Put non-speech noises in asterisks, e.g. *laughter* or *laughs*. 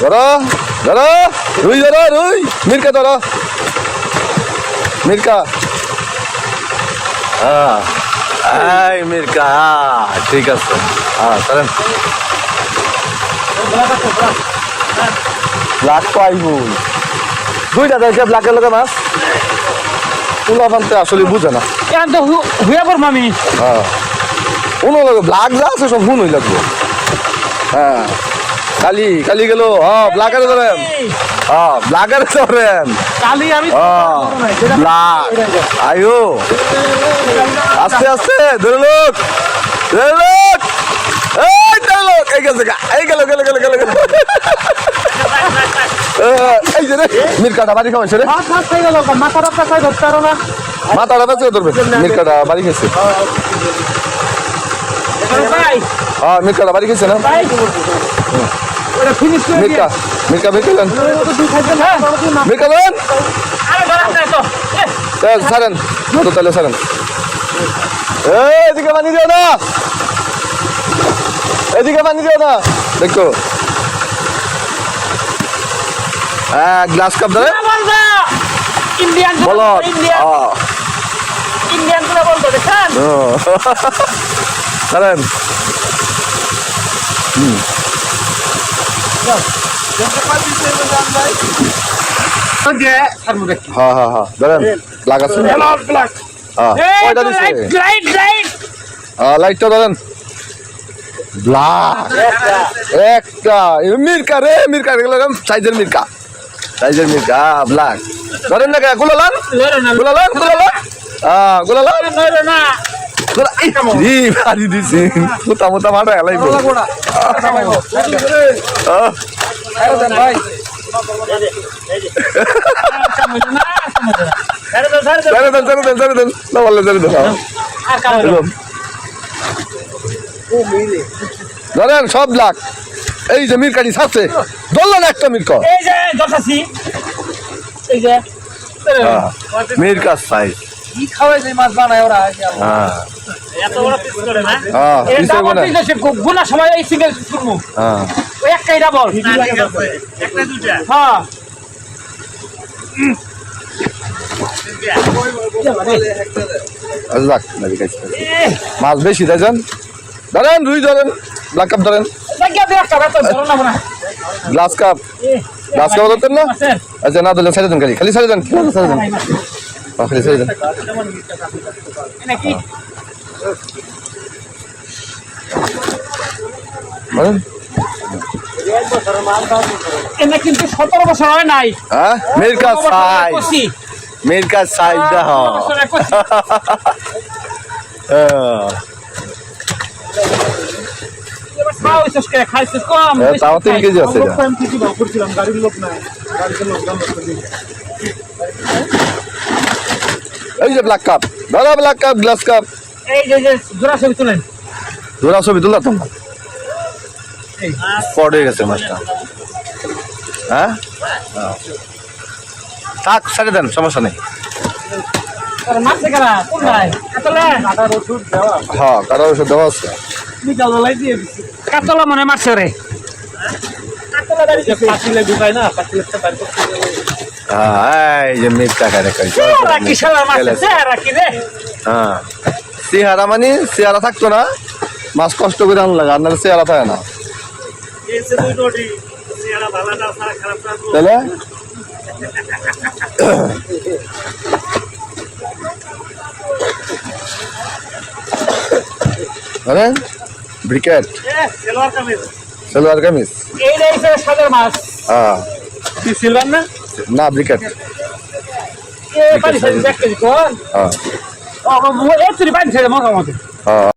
ধরো ধরো রুই ধরো রুই। মির্কা ধরো মির্কা। হ্যাঁ। মির্কা হ্যাঁ, ঠিক আছে। হ্যাঁ চলেন ব্ল্যাক পাইবু। দুইটা দেখে ব্ল্যাকের লোকে মাছ। তুলা ফানতে আসলে বুঝে না। এখন তো হুয়া পড়ব আমি হ্যাঁ। কোনো লাগে ব্ল্যাক যা আছে সব হুন হয়ে লাগবো। হ্যাঁ। কালি কালি গেল। হ্যাঁ ব্ল্যাকারে ধরেন। হ্যাঁ ব্ল্যাকারে ধরেন। কালি আমি হ্যাঁ আয়ো আস্তে আস্তে ধরে লোক ধরে লোক। এই লোক এই গেছে এই গেল গেল গেল গেল গেল। এই যে রে মিরকাটা বাড়ি খাওয়াইছে রে। হাত হাত খাই গেল মাথা রাস্তা খাই ধরতে পারো না। মাথাটা বেঁচে ধরবে। মিরকাটা বাড়ি ভাই। হ্যাঁ মিরকাটা বাড়ি গেছে না? ওটা ফিনিশ করে দিয়ে মিরকা মিরকা মিরকা দেন ওটা দুই খাইছেন হ্যাঁ মিরকা দেন আরে ধরান না তো তাহলে এদিকে পানি দিও না। এদিকে পানি দিও না। দেখো। হ্যাঁ গ্লাস কাপ ধরে। ইন্ডিয়ান বলো। ইন্ডিয়ানগুলো বলতো দেখেন ও। *laughs* ছাড়েন। হ্যাঁ হ্যাঁ হ্যাঁ। ধরেন লাগাচ্ছে হ্যাঁ। কয়টা হ্যাঁ লাইটটা ধরেন। ব্লাক একটা। মির্কা রে মির্কা এগুলো সাইজের মির্কা। সাইজের মির্কা ব্লাক ধরেন না গুলালান? গুলালান গুলালান? হ্যাঁ গুলালান? ভারি দিছি। মোটা মোটা মারা এলাইব আহ, ছেড়ে দেন ছেড়ে দেন ছেড়ে দেন। না বললে ছেড়ে দেন। ধরেন সব ব্লাক এই যে মিরকানি ছাড়ছে। ধরলেন একটা এই যে দশাসি এই সাইজ। কি খাওয়াই যে মাছ বানায় ওরা হ্যাঁ। এত বড় পিস করে না? হ্যাঁ গুনা সময় এই সিঙ্গেল হ্যাঁ। ওই একটাই ডাবল একটা দুটা হ্যাঁ। আচ্ছা মাছ বেশি তাইছেন ধরেন রুই ধরেন ব্ল্যাক কাপ ধরেন। গ্লাস কাপ গ্লাস কাপ ধরতেন না? আচ্ছা না ধরলেন দেন খালি। খালি দেন দেন। হ্যাঁ, খালি ছেড়ে দেন কিন্তু সতেরো বছর হয় নাই। হ্যাঁ? মির্কা সাইজ। কষি মির্কা সাইজ দেখ। বছরে কষি হ্যাঁ। এবার খাওয়া হইছিস কে খাইছিস কম। এই যে ব্ল্যাক কাপ ধরো ব্ল্যাক কাপ গ্লাস কাপ এই যে যে জোড়া ছবি তুলেন। ধরা ছবি তুললা তোমরা পড়ে গেছে মাছটা হ্যাঁ। থাক ছেড়ে দেন সমস্যা নেই। হ্যাঁ কারও ওষুধ দেওয়া আছে। কাতলা মনে মারছে রে ঢুকায় না বাইরে হ্যাঁ হ্যাঁ। চেহারা মানে চেহারা থাকতো না। মাছ কষ্ট করে নাহলে চেহারা থাকে না। তাহলে? ব্রিকেট। সেলোয়ার কামিজ? সালোয়ার কামিজ এই রে এই সাদের মাছ। হ্যাঁ। কি সিলভার না? না ব্রিকেট এ পানি স্যার এক কেজি কোন? হ্যাঁ। ও এ তুই পানি সাইজ মগা হ্যাঁ।